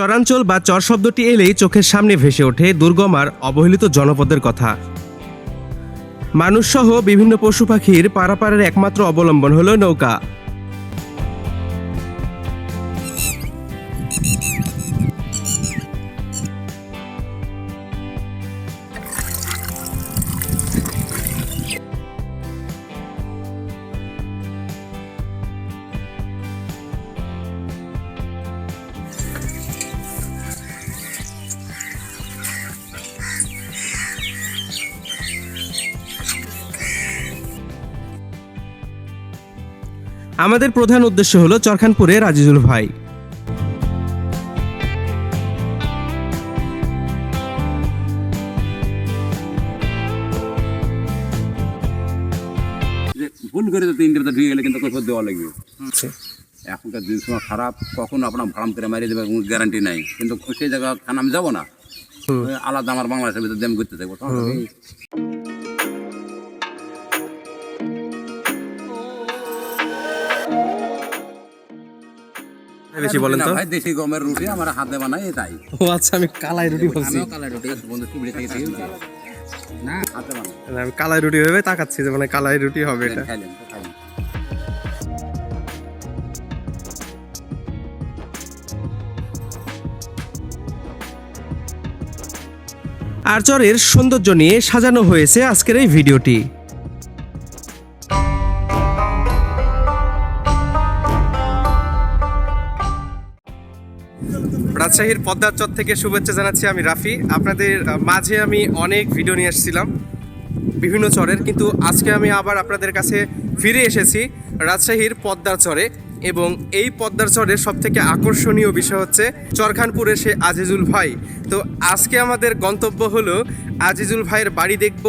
চরাঞ্চল বা চর শব্দটি এলেই চোখের সামনে ভেসে ওঠে দুর্গম আর অবহেলিত জনপদের কথা। মানুষসহ বিভিন্ন পশু পাখির পারাপারের একমাত্র অবলম্বন হল নৌকা। আমাদের প্রধান উদ্দেশ্য হলো চরখানপুরে রাজিজুল ভাই। ভুল করে তো তিনটে ঢুকে গেলে কিন্তু কৈফত দেওয়া লাগবে। এখনকার দিন সময় খারাপ কখন আপনার ভাড়াম করে মারিয়ে দেবে কোনো গ্যারান্টি নাই। কিন্তু সেই জায়গা খান আমি যাব না। আলাদা আমার বাংলাদেশের ভিতরে আমি ঘুরতে থাকব। বেশি বলেন তো? ভাই দেশি গমের রুটি আমার হাতে বানাই তাই ও আচ্ছা আমি কালাই রুটি ভাবছি কালাই রুটি বন্ধু থেকে থেকে না হাতে বানাই। আমি কালাই রুটি ভেবে তাকাচ্ছি যে মানে কালাই রুটি হবে এটা। খাইলেন খাইলেন। আরচরের সৌন্দর্য নিয়ে সাজানো হয়েছে আজকের এই ভিডিওটি। রাজশাহীর পদ্মার চর থেকে শুভেচ্ছা জানাচ্ছি আমি রাফি। আপনাদের মাঝে আমি অনেক ভিডিও নিয়ে এসেছিলাম বিভিন্ন চরের, কিন্তু আজকে আমি আবার আপনাদের কাছে ফিরে এসেছি রাজশাহীর পদ্মার চরে এবং এই পদ্মার চরের সব থেকে আকর্ষণীয় বিষয় হচ্ছে চরখানপুরের সে আজিজুল ভাই। তো আজকে আমাদের গন্তব্য হলো আজিজুল ভাইয়ের বাড়ি দেখব।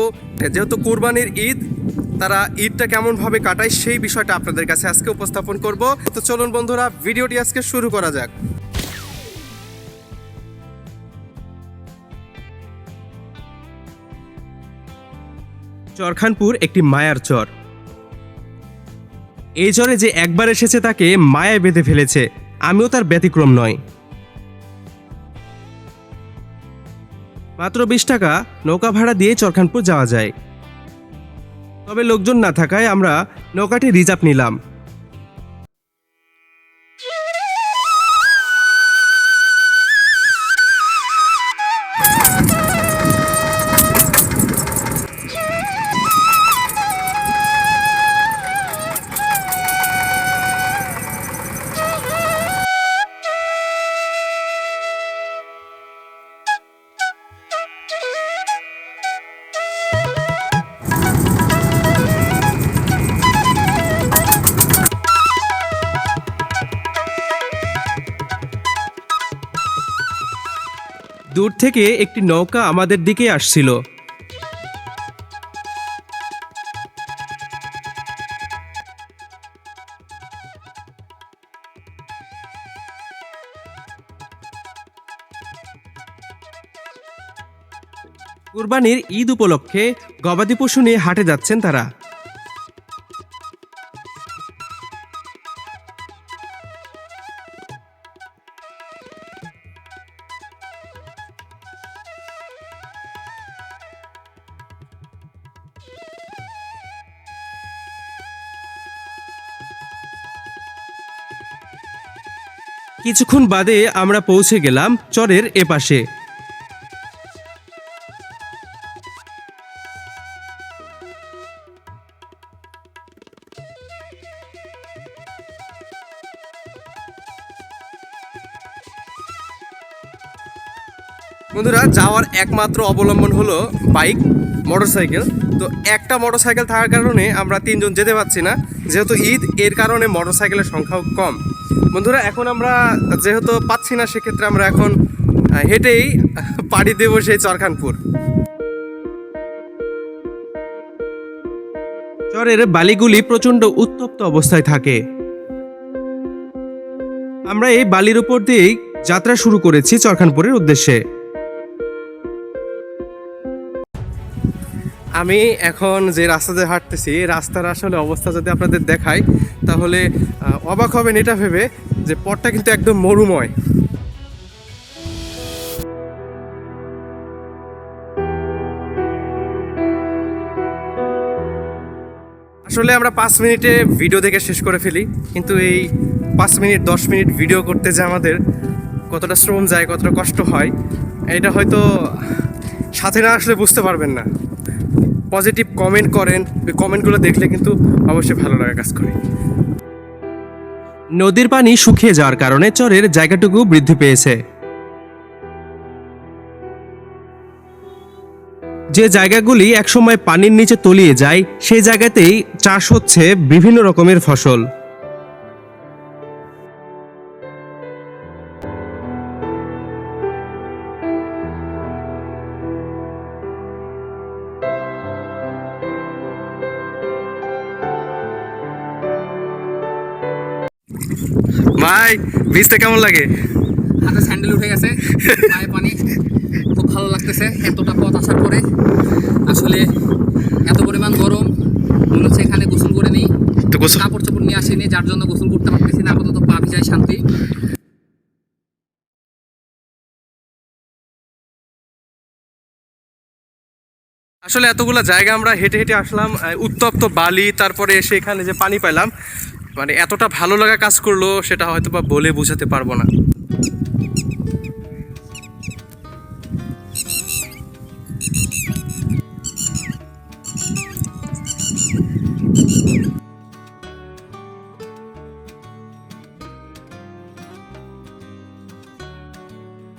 যেহেতু কোরবানির ঈদ, তারা ঈদটা কেমনভাবে কাটায় সেই বিষয়টা আপনাদের কাছে আজকে উপস্থাপন করব। তো চলুন বন্ধুরা, ভিডিওটি আজকে শুরু করা যাক। চরখানপুর একটি মায়ার চর। এই চরে যে একবার এসেছে তাকে মায়ায় বেঁধে ফেলেছে, আমিও তার ব্যতিক্রম নয় মাত্র বিশ টাকা নৌকা ভাড়া দিয়ে চরখানপুর যাওয়া যায়। তবে লোকজন না থাকায় আমরা নৌকাটি রিজার্ভ নিলাম। দূর থেকে একটি নৌকা আমাদের দিকে আসছিল। কুরবানির ঈদ উপলক্ষে গবাদি পশু নিয়ে হাটে যাচ্ছেন তারা। কিছুক্ষণ বাদে আমরা পৌঁছে গেলাম চরের এপাশে। বন্ধুরা, যাওয়ার একমাত্র অবলম্বন হলো বাইক, মোটরসাইকেল। তো একটা মোটরসাইকেল থাকার কারণে আমরা তিনজন যেতে পারছি না। যেহেতু ঈদ, এর কারণে মোটরসাইকেলের সংখ্যাও কম। বন্ধুরা, এখন আমরা যেহেতু পাচ্ছি না, সেক্ষেত্রে আমরা এখন হেঁটেই পাড়ি দেবো সেই চরখানপুর। চরের বালিগুলি প্রচণ্ড উত্তপ্ত অবস্থায় থাকে। আমরা এই বালির উপর দিয়েই যাত্রা শুরু করেছি চরখানপুরের উদ্দেশ্যে। আমি এখন যে রাস্তাতে হাঁটতেছি রাস্তার আসলে অবস্থা যদি আপনাদের দেখাই, তাহলে অবাক হবেন এটা ভেবে যে পথটা কিন্তু একদম মরুময়। আসলে আমরা পাঁচ মিনিটে ভিডিও দেখে শেষ করে ফেলি, কিন্তু এই পাঁচ মিনিট, দশ মিনিট ভিডিও করতে যে আমাদের কতটা শ্রম যায়, কতটা কষ্ট হয়, এটা হয়তো সাথে না আসলে বুঝতে পারবেন না। পজিটিভ কমেন্ট করেন, ওই কমেন্টগুলো দেখলে কিন্তু অবশ্যই ভালো লাগা কাজ করে। নদীর পানি শুকিয়ে যাওয়ার কারণে চরের জায়গাটুকু বৃদ্ধি পেয়েছে। যে জায়গাগুলি একসময় পানির নিচে তলিয়ে যায়, সেই জায়গাতেই চাষ হচ্ছে বিভিন্ন রকমের ফসল। ভিজতে কেমন লাগে? হাতে স্যান্ডেল উঠে গেছে পায়ে পানি। খুব ভালো লাগতেছে এতটা পথ আসার পরে। আসলে এত পরিমাণ গরম মনে হচ্ছে এখানে গোসল করে নেই। তো গোসল কাপড় চোপড় নিয়ে আসেনি যার জন্য গোসল করতে পারতেছি না আপাতত পা ভিজাই শান্তি। আসলে এতগুলো জায়গা আমরা হেঁটে হেঁটে আসলাম উত্তপ্ত বালি তারপরে এসে এখানে যে পানি পেলাম মানে এতটা ভালো লাগা কাজ করল, সেটা হয়তো বা বলে বোঝাতে পারব না।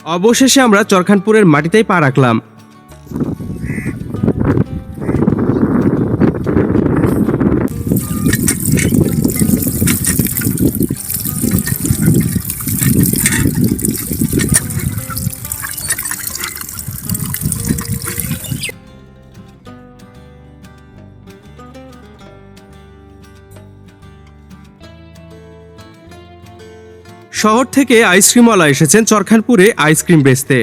অবশেষে আমরা চরখানপুরের মাটিতেই পা রাখলাম। শহর থেকে আইসক্রিমওয়ালা এসেছেন চরখানপুরে আইসক্রিম বেচতে।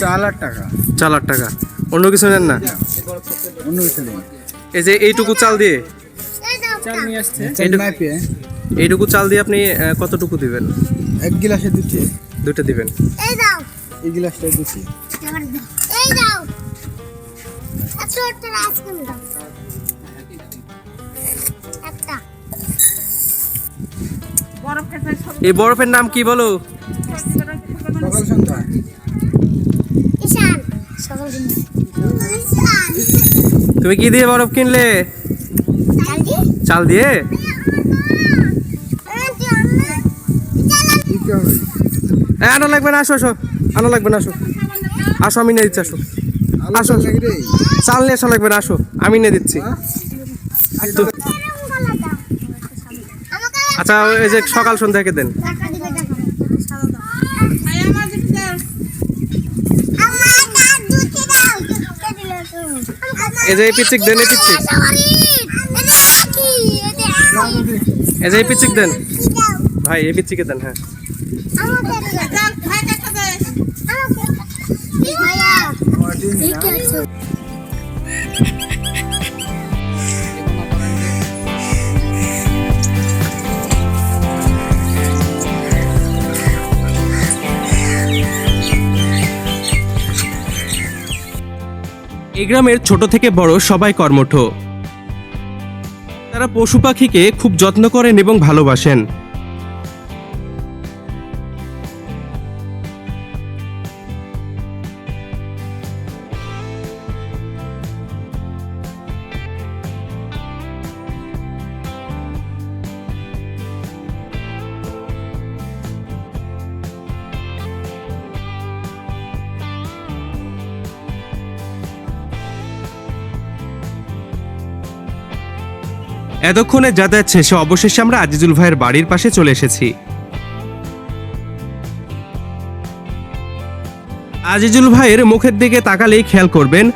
চার লাখ টাকা। চার লাখ টাকা। অন্য কিছু নেন না? অন্য কিছু নেই। এই যে এইটুকু চাল দিয়ে? চাল নিয়ে আসছে। এইটুকু- পেয়ে এইটুকু চাল দিয়ে আপনি কতটুকু দিবেন? এক গিলাসে দিচ্ছি দুটো দিবেন। এই দাও। এই গিলাসটা দিচ্ছি এই দাও। আইসক্রিম দাও। একটা। এই বরফের নাম কি বলো? সকাল সন্ধ্যা। তুমি কি দিয়ে বরফ কিনলে? চাল দিয়ে? আনা লাগবে না আসো আসো। আনা লাগবে না আসো। আসো আমি নিয়ে দিচ্ছি আসো। আসো। চাল নিয়ে আসা লাগবে না আসো। আমি নিয়ে দিচ্ছি। আচ্ছা এই যে সকাল সন্ধ্যাকে দেন। এই যে এই পিচ্চিক দেন এই পিচ্চিক। সরি এটা কি এটা কি এই যে এই পিচ্চিক দেন। ভাই, এই পিচ্চিকে দেন হ্যাঁ। এই গ্রামের ছোট থেকে বড় সবাই কর্মঠ। তারা পশু পাখিকে খুব যত্ন করেন এবং ভালোবাসেন। এতক্ষণে যাতায়াত শেষে অবশেষে আমরা আজিজুল ভাইয়ের বাড়ির পাশে চলে এসেছি। আজিজুল ভাইয়ের মুখের দিকে তাকালেই খেয়াল করবেন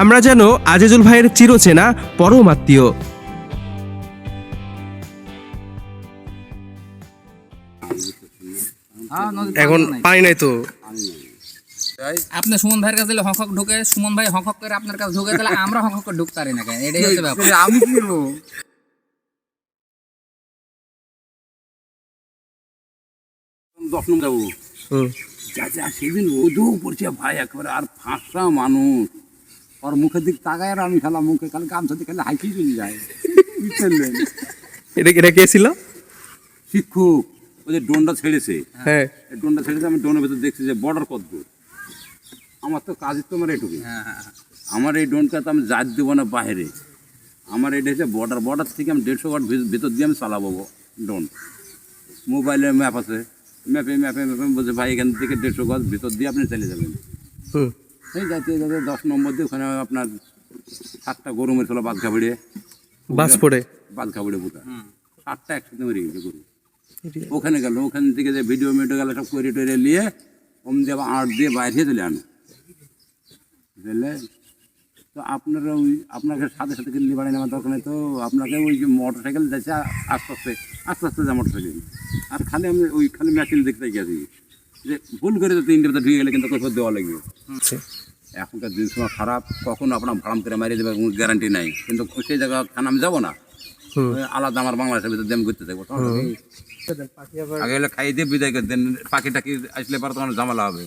আমরা যেন আজিজুল ভাইয়ের চিরচেনা পরম আত্মীয়। হ্যাঁ এখন পানি নাই। তো? আপনি সুমন ভাইয়ের কাছে হক হক ঢুকে সুমন ভাই হক হক করে আপনার কাছে ঢুকে তাহলে আমরা হক হক করে ঢুকতে পারি না কেন? এটাই হচ্ছে ব্যাপার। আমি কি করব যাব। হুম। যা যা সেদিন রোদও পড়ছে ভাই একেবারে আর ফাঁসা মানুষ। ওর মুখের দিক তাকায় আর আমি খেলাম মুখে খালি গামছা দিয়ে খালি হাইকেই চলে যায়। বুঝলেন এটা এটা কে ছিল? শিক্ষক ওই যে ডোনটা ছেড়েছে। হ্যাঁ। ডোনটা ছেড়েছে আমি ডোনের ভেতর দেখছি যে বর্ডার কত দূর আমার তো কাজই তোমার এটুকু হ্যাঁ হ্যাঁ হ্যাঁ। আমার এই ডোনটা তো আমি জাত দেবো না বাইরে। আমার এটা হচ্ছে বর্ডার বর্ডার থেকে আমি দেড়শো ঘর ভিতর দিয়ে আমি চালাবো ডোন মোবাইলে ম্যাপ আছে। ম্যাপে ম্যাপে ম্যাপে বলছে ভাই এখান থেকে দেড়শো গজ ভিতর দিয়ে আপনি চলে যাবেন। হুম। এই যাতে যাতে দশ নম্বর দিয়ে ওখানে আপনার সাতটা গরু মেরেছিল বাদঘা বেড়ে বাস পড়ে। বাদঘা বেড়ে বুটা সাতটা একসাথে মেরে গেছে গরু। ওখানে গেল ওখান থেকে যে ভিডিও মিডিও গেল সব করে টরে নিয়ে ওম দিয়ে আট দিয়ে বাইরে চলে আনো। বুঝলে? তো আপনারা ওই আপনাকে সাথে সাথে কিনলে বাড়ি নেওয়ার দরকার নেই তো। আপনাকে ওই যে মোটর সাইকেল যাচ্ছে আস্তে আস্তে আস্তে আস্তে যা মোটর সাইকেল আর খালি আমি ওই খালি মেশিন দেখতে গেছি যে ভুল করে তো তিনটে ভিতরে ঢুকে গেলে কিন্তু কৈফত দেওয়া লাগবে। আচ্ছা। এখনকার দিন সময় খারাপ কখনো আপনার ভাড়াম করে মারিয়ে দেবে কোনো গ্যারান্টি নাই। কিন্তু সেই জায়গা খান আমি যাব না। আলাদা আমার বাংলাদেশের ভিতরে দিয়ে আমি ঘুরতে থাকব আগে খাইয়ে দিয়ে বিদায় করে দেন পাখি টাকি আসলে পরে তখন ঝামেলা হবে।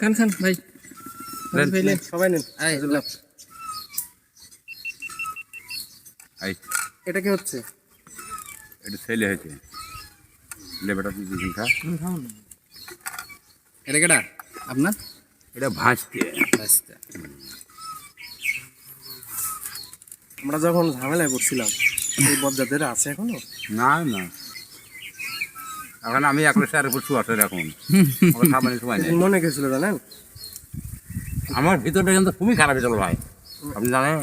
খান খান ভাই। সবাই নেন। এই, লো। এই এটা কি হচ্ছে? এটা ছেলে হয়েছে। লেবেটা তুই খা। এটা কেটা আপনার? এটা ভাসতে। আমরা যখন ঝামেলায় পড়ছিলাম এই বজ্জাতের আছে এখনও? না না। এখন আমি এখন স্যার উপর শুয়ে আছে এখন। আমার সামনে সময় মনে গেছিল জানেন? আমার ভিতরটা কিন্তু খুবই খারাপ হয়েছিল ভাই। আপনি জানেন?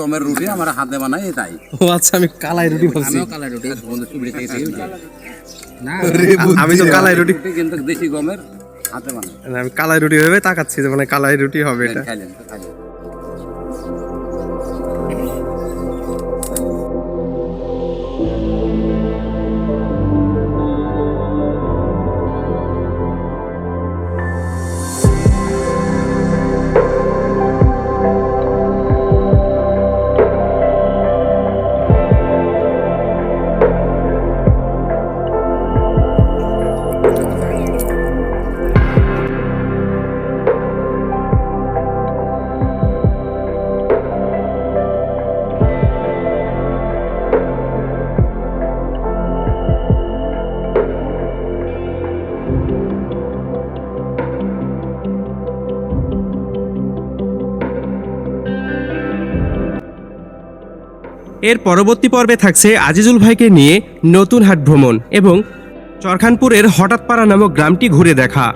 গমের রুটি আমার হাতে বানাই তাই। ও আচ্ছা আমি কালাই রুটি বলছি। আমিও কালার রুটি বন্ধু সুবিধা থেকে শিখেছি। না আমি তো কালাই রুটি। রুটি কিন্তু দেশি গমের হাতে বানাই। আমি কালাই রুটি ভেবে তাকাচ্ছি যে মানে কালাই রুটি হবে এটা। খাইলেন খাইলেন। এর পরবর্তী পর্বে থাকছে আজিজুল ভাইকে নিয়ে নতুন হাট ভ্রমণ এবং চরখানপুরের হঠাৎপাড়া নামক গ্রামটি ঘুরে দেখা।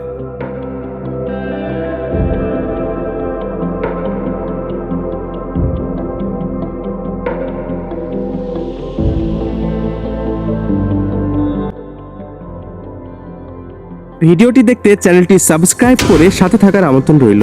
ভিডিওটি দেখতে চ্যানেলটি সাবস্ক্রাইব করে সাথে থাকার আমন্ত্রণ রইল।